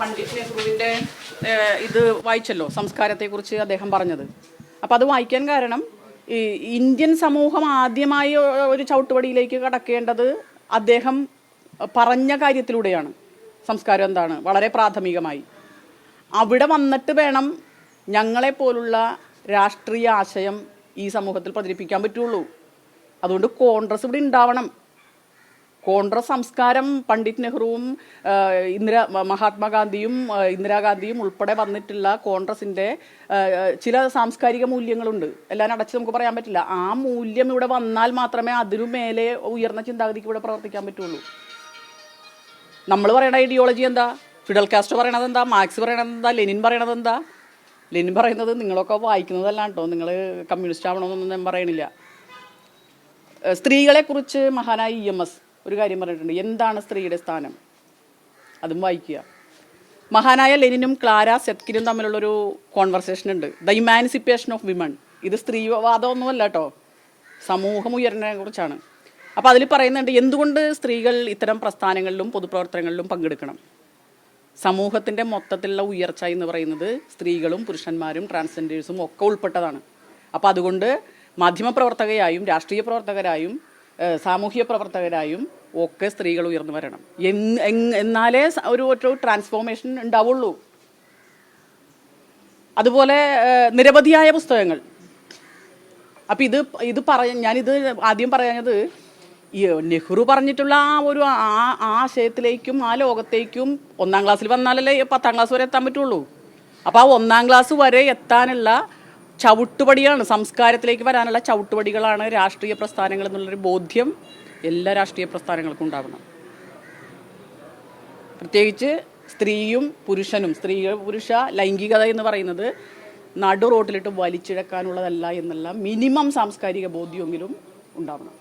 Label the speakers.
Speaker 1: പണ്ഡിറ്റ് നെഹ്റുവിന്റെ ഇത് വായിച്ചല്ലോ സംസ്കാരത്തെക്കുറിച്ച് അദ്ദേഹം പറഞ്ഞത്. അപ്പം അത് വായിക്കാൻ കാരണം ഈ ഇന്ത്യൻ സമൂഹം ആദ്യമായി ഒരു ചവിട്ടുപടിയിലേക്ക് കടക്കേണ്ടത് അദ്ദേഹം പറഞ്ഞ കാര്യത്തിലൂടെയാണ്. സംസ്കാരം എന്താണ്? വളരെ പ്രാഥമികമായി. അവിടെ വന്നിട്ട് വേണം ഞങ്ങളെപ്പോലുള്ള രാഷ്ട്രീയ ആശയം ഈ സമൂഹത്തിൽ പ്രചരിപ്പിക്കാൻ പറ്റുള്ളൂ. അതുകൊണ്ട് കോൺഗ്രസ് ഇവിടെ ഉണ്ടാവണം. കോൺഗ്രസ് സംസ്കാരം പണ്ഡിറ്റ് നെഹ്റുവും ഇന്ദിര മഹാത്മാഗാന്ധിയും ഇന്ദിരാഗാന്ധിയും ഉൾപ്പെടെ വന്നിട്ടുള്ള കോൺഗ്രസിന്റെ ചില സാംസ്കാരിക മൂല്യങ്ങളുണ്ട്. എല്ലാം അടച്ച് നമുക്ക് പറയാൻ പറ്റില്ല. ആ മൂല്യം ഇവിടെ വന്നാൽ മാത്രമേ അതിനു മേലെ ഉയർന്ന ചിന്താഗതിക്ക് ഇവിടെ പ്രവർത്തിക്കാൻ പറ്റുള്ളൂ. നമ്മൾ പറയണ ഐഡിയോളജി എന്താ? ഫിഡൽ കാസ്റ്റ് പറയണത് എന്താ? മാർക്സ് പറയണത് എന്താ? ലെനിൻ പറയണത് എന്താ? ലെനിൻ പറയുന്നത് നിങ്ങളൊക്കെ വായിക്കുന്നതല്ല കേട്ടോ. നിങ്ങൾ കമ്മ്യൂണിസ്റ്റ് ആവണമെന്നൊന്നും ഞാൻ പറയണില്ല. സ്ത്രീകളെക്കുറിച്ച് മഹാനായ ഇ എം എസ് ഒരു കാര്യം പറഞ്ഞിട്ടുണ്ട്. എന്താണ് സ്ത്രീയുടെ സ്ഥാനം? അതും വായിക്കുക. മഹാനായ ലെനിനും ക്ലാര സെത്കിനും തമ്മിലുള്ളൊരു കോൺവെർസേഷൻ ഉണ്ട്. ദ ഇമാൻസിപ്പേഷൻ ഓഫ് വിമൺ ഇത് സ്ത്രീവാദമൊന്നുമല്ല കേട്ടോ സമൂഹം ഉയരണതിനെ കുറിച്ചാണ്. അപ്പോൾ അതിൽ പറയുന്നുണ്ട് എന്തുകൊണ്ട് സ്ത്രീകൾ ഇത്തരം പ്രസ്ഥാനങ്ങളിലും പൊതുപ്രവർത്തനങ്ങളിലും പങ്കെടുക്കണം? സമൂഹത്തിന്റെ മൊത്തത്തിലുള്ള ഉയർച്ച എന്ന് പറയുന്നത് സ്ത്രീകളും പുരുഷന്മാരും ട്രാൻസ്ജെൻഡേഴ്സും ഒക്കെ ഉൾപ്പെട്ടതാണ്. അപ്പോൾ അതുകൊണ്ട് മാധ്യമപ്രവർത്തകയായും രാഷ്ട്രീയ പ്രവർത്തകരായും സാമൂഹ്യ പ്രവർത്തകരായും ഒക്കെ സ്ത്രീകൾ ഉയർന്നു വരണം. എന്ന് എന്നാലേ ഒരു ഒരു ട്രാൻസ്ഫോർമേഷൻ ഉണ്ടാവുള്ളൂ. അതുപോലെ നിരവധിയായ പുസ്തകങ്ങൾ. അപ്പം ഇത് ഇത് പറയ ഞാനിത് ആദ്യം പറയുന്നത് ഈ നെഹ്റു പറഞ്ഞിട്ടുള്ള ആ ഒരു ആ ആശയത്തിലേക്കും ആ ലോകത്തേക്കും ഒന്നാം ക്ലാസ്സിൽ വന്നാലല്ലേ പത്താം ക്ലാസ് വരെ എത്താൻ പറ്റുള്ളൂ. അപ്പോൾ ആ ഒന്നാം ക്ലാസ് വരെ എത്താനുള്ള ചവിട്ടുപടിയാണ് സംസ്കാരത്തിലേക്ക് വരാനുള്ള ചവിട്ടുപടികളാണ് രാഷ്ട്രീയ പ്രസ്ഥാനങ്ങൾ എന്നുള്ളൊരു ബോധ്യം എല്ലാ രാഷ്ട്രീയ പ്രസ്ഥാനങ്ങൾക്കും ഉണ്ടാവണം. പ്രത്യേകിച്ച് സ്ത്രീയും പുരുഷനും. സ്ത്രീ പുരുഷ ലൈംഗികത എന്ന് പറയുന്നത് നടു റോട്ടിലിട്ട് വലിച്ചിഴക്കാനുള്ളതല്ല എന്നുള്ള മിനിമം സാംസ്കാരിക ബോധ്യമെങ്കിലും ഉണ്ടാവണം.